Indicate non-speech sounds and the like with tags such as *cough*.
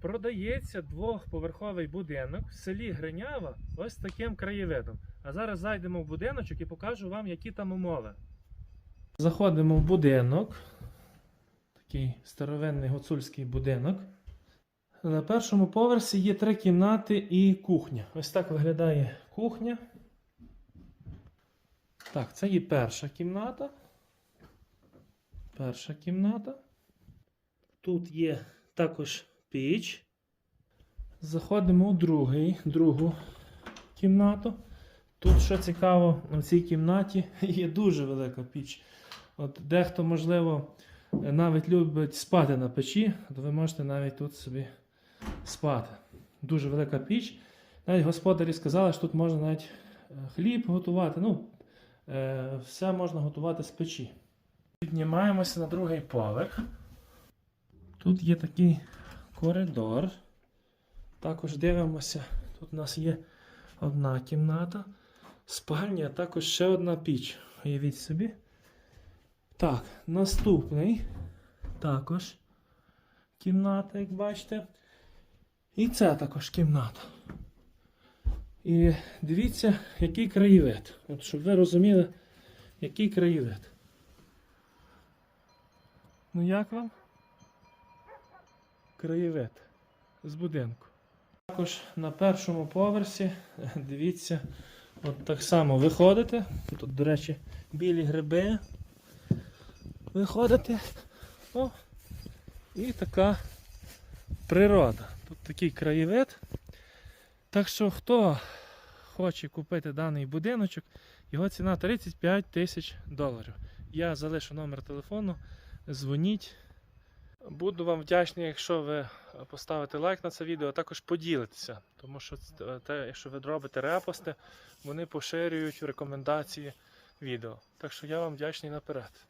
Продається двохповерховий будинок в селі Гринява ось таким краєвидом. А зараз зайдемо в будиночок і покажу вам, які там умови. Заходимо в будинок. Такий старовинний гуцульський будинок. На першому поверсі є три кімнати і кухня. Ось так виглядає кухня. Так, це є перша кімната. Перша кімната. Тут є також піч. Заходимо у другий, другу кімнату. Тут, що цікаво, в цій кімнаті *laughs* є дуже велика піч. От дехто, можливо, навіть любить спати на печі, то ви можете навіть тут собі спати. Дуже велика піч. Навіть господарі сказали, що тут можна навіть е, хліб готувати. Ну, е, все можна готувати з печі. Піднімаємося на другий поверх. Тут є такий коридор. Також дивимося. Тут у нас є одна кімната, спальня, а також ще одна піч. Уявіть собі. Так, наступний. Також кімната, як бачите. І це також кімната. І дивіться, який краєвид. От щоб ви розуміли, який краєвид. Ну як вам? Краєвид з будинку. Також на першому поверсі, *laughs* дивіться, от так само виходите. Тут, до речі, білі гриби. Виходите. О, і така природа. Тут такий краєвид. Так що, хто хоче купити даний будиночок, його ціна 35 тисяч доларів. Я залишу номер телефону, дзвоніть. Буду вам вдячний, якщо ви поставите лайк на це відео, а також поділитеся. Тому що те, якщо ви робите репости, вони поширюють рекомендації відео. Так що я вам вдячний наперед.